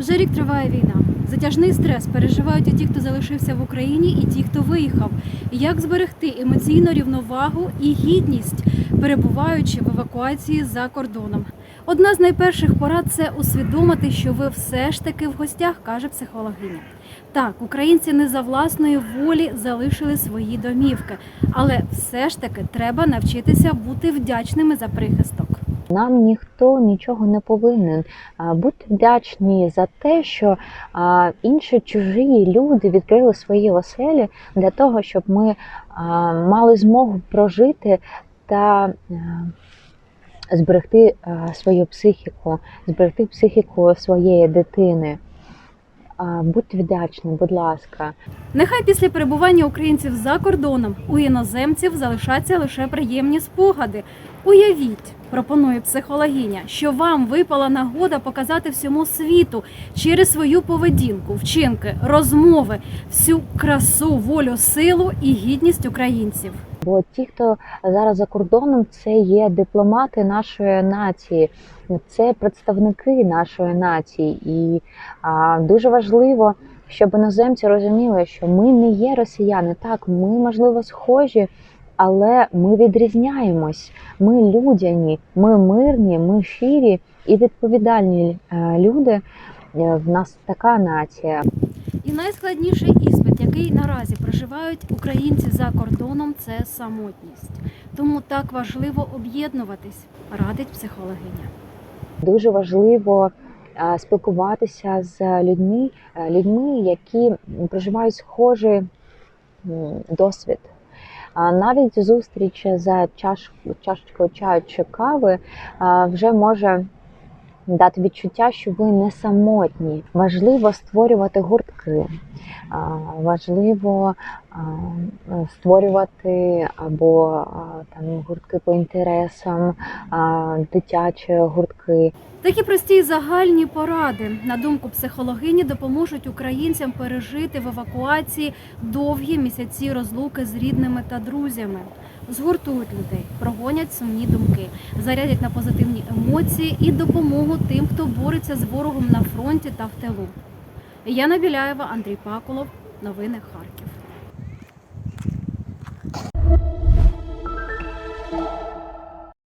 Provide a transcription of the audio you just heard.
Вже рік триває війна. Затяжний стрес переживають і ті, хто залишився в Україні, і ті, хто виїхав. Як зберегти емоційну рівновагу і гідність, перебуваючи в евакуації за кордоном? Одна з найперших порад це усвідомити, що ви все ж таки в гостях, каже психологиня. Так, українці не за власної волі залишили свої домівки, але все ж таки треба навчитися бути вдячними за прихисток. Нам ніхто нічого не повинен. Будьте вдячні за те, що інші чужі люди відкрили свої оселі для того, щоб ми мали змогу прожити та зберегти свою психіку, зберегти психіку своєї дитини. Будьте вдячні, будь ласка. Нехай після перебування українців за кордоном у іноземців залишаться лише приємні спогади. Уявіть, пропонує психологиня, що вам випала нагода показати всьому світу через свою поведінку, вчинки, розмови, всю красу, волю, силу і гідність українців. Бо ті, хто зараз за кордоном, це є дипломати нашої нації, це представники нашої нації, і а, дуже важливо, щоб іноземці розуміли, що ми не є росіяни. Так, ми можливо схожі, але ми відрізняємось. Ми людяні, ми мирні, ми щирі і відповідальні е, люди. Е, В нас така нація. І найскладніший іспит, який наразі проживають українці за кордоном, це самотність. Тому так важливо об'єднуватись, радить психологиня. Дуже важливо е, спілкуватися з людьми, людьми, які проживають схожий досвід. Навіть зустріч за чаш, чашечкою чаю чи кави вже може дати відчуття, що ви не самотні. Важливо створювати гуртки, важливо створювати або там гуртки по інтересам, дитячі гуртки. Такі прості загальні поради, на думку психологині, допоможуть українцям пережити в евакуації довгі місяці розлуки з рідними та друзями. Згуртують людей, прогонять сумні думки, зарядять на позитивні емоції і допомогу тим, хто бореться з ворогом на фронті та в тилу. Яна Біляєва, Андрій Паколов, Новини Харків.